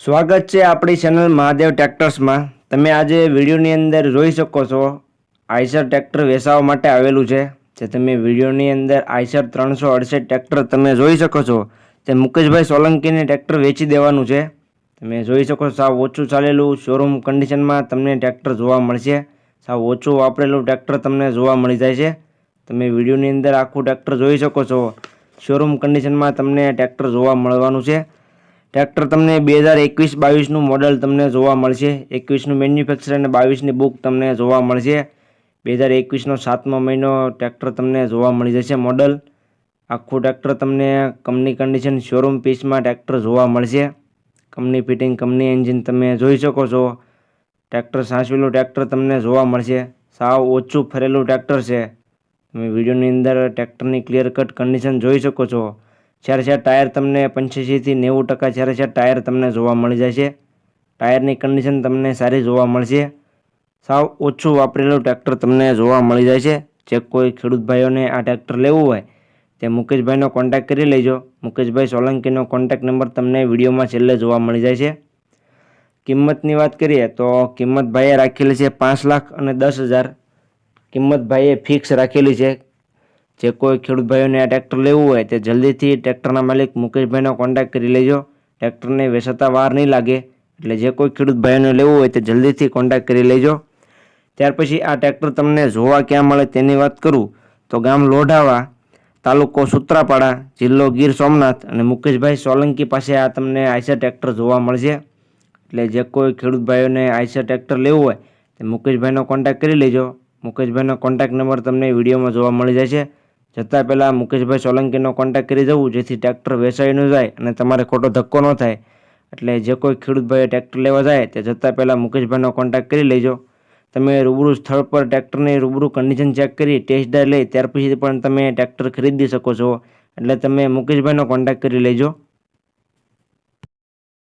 સ્વાગત છે આપણી ચેનલ મહાદેવ ટ્રેક્ટર્સમાં. તમે આજે વિડીયોની અંદર જોઈ શકો છો, આઈસર ટ્રેક્ટર વેચાવા માટે આવેલું છે, જે તમે વિડીયોની અંદર આઈસર ત્રણસો અડસઠ ટ્રેક્ટર તમે જોઈ શકો છો તે મુકેશભાઈ સોલંકીને ટ્રેક્ટર વેચી દેવાનું છે. તમે જોઈ શકો છો, સાવ ઓછું ચાલેલું શોરૂમ કન્ડિશનમાં તમને ટ્રેક્ટર જોવા મળશે. સાવ ઓછું વાપરેલું ટ્રેક્ટર તમને જોવા મળી જાય છે. તમે વિડીયોની અંદર આખું ટ્રેક્ટર જોઈ શકો છો. શોરૂમ કન્ડિશનમાં તમને ટ્રેક્ટર જોવા મળવાનું છે. ટ્રેક્ટર તમને બે હજાર એકવીસ બાવીસનું મોડલ તમને જોવા મળશે. એકવીસનું મેન્યુફેક્ચર અને બાવીસની બુક તમને જોવા મળશે. બે હજાર એકવીસનો સાતમો મહિનો ટ્રેક્ટર તમને જોવા મળી જશે મોડલ આખું ટ્રેક્ટર તમને કંપની કન્ડિશન શોરૂમ પીસમાં ટ્રેક્ટર જોવા મળશે. કંપની ફિટિંગ કંપની એન્જિન તમે જોઈ શકો છો. ટ્રેક્ટર સાચવેલું ટ્રેક્ટર તમને જોવા મળશે. સાવ ઓછું ફરેલું ટ્રેક્ટર છે. તમે વિડીયોની અંદર ટ્રેક્ટરની ક્લિયર કટ કન્ડિશન જોઈ શકો છો. ચારે ચાર ટાયર તમને પંચ્યાસીથી નેવું ટકા જ્યારે ચાર ટાયર તમને જોવા મળી જશે ટાયરની કન્ડિશન તમને સારી જોવા મળશે. સાવ ઓછું વાપરેલું ટ્રેક્ટર તમને જોવા મળી જાય છે. જે કોઈ ખેડૂત ભાઈઓને આ ટ્રેક્ટર લેવું હોય, તે મુકેશભાઈનો કોન્ટેક્ટ કરી લેજો. મુકેશભાઈ સોલંકીનો કોન્ટેક્ટ નંબર તમને વિડીયોમાં છેલ્લે જોવા મળી જાય છે. કિંમતની વાત કરીએ તો કિંમત ભાઈએ રાખેલી છે પાંચ લાખ અને દસ હજાર. કિંમત ભાઈએ ફિક્સ રાખેલી છે જે કોઈ ખેડૂત ભાઈઓને આ ટ્રેક્ટર લેવું હોય તે જલ્દીથી ટ્રેક્ટરના માલિક મુકેશભાઈનો કોન્ટેક્ટ કરી લેજો. ટ્રેક્ટરને વેચાતા વાર નહીં લાગે. એટલે જે કોઈ ખેડૂત ભાઈઓને લેવું હોય તે જલ્દીથી કોન્ટેક્ટ કરી લેજો. ત્યાર પછી આ ટ્રેક્ટર તમને જોવા ક્યાં મળે તેની વાત કરું. તો ગામ લોઢાવા, તાલુકો સુત્રાપાડા, જિલ્લો ગીર સોમનાથ અને મુકેશભાઈ સોલંકી પાસે આ તમને આઈસર ટ્રેક્ટર જોવા મળશે. એટલે જે કોઈ ખેડૂત ભાઈઓને આઈસર ટ્રેક્ટર લેવું હોય તે મુકેશભાઈનો કોન્ટેક્ટ કરી લેજો. મુકેશભાઈનો કોન્ટેક્ટ નંબર તમને વિડીયોમાં જોવા મળી જશે. જતાં પહેલાં મુકેશભાઈ સોલંકીનો કોન્ટેક્ટ કરી જવું, જેથી ટ્રેક્ટર વેચાઈ ન જાય અને તમારે ખોટો ધક્કો ન થાય. એટલે જે કોઈ ખેડૂત ભાઈ ટ્રેક્ટર લેવા જાય, તે જતાં પહેલાં મુકેશભાઈનો કોન્ટેક્ટ કરી લેજો. તમે રૂબરૂ સ્થળ પર ટ્રેક્ટરની રૂબરૂ કન્ડિશન ચેક કરી ટેસ્ટ ડ્રાઈવ લઈ, ત્યાર પછી પણ તમે ટ્રેક્ટર ખરીદી શકો છો. એટલે તમે મુકેશભાઈનો કોન્ટેક્ટ કરી લેજો.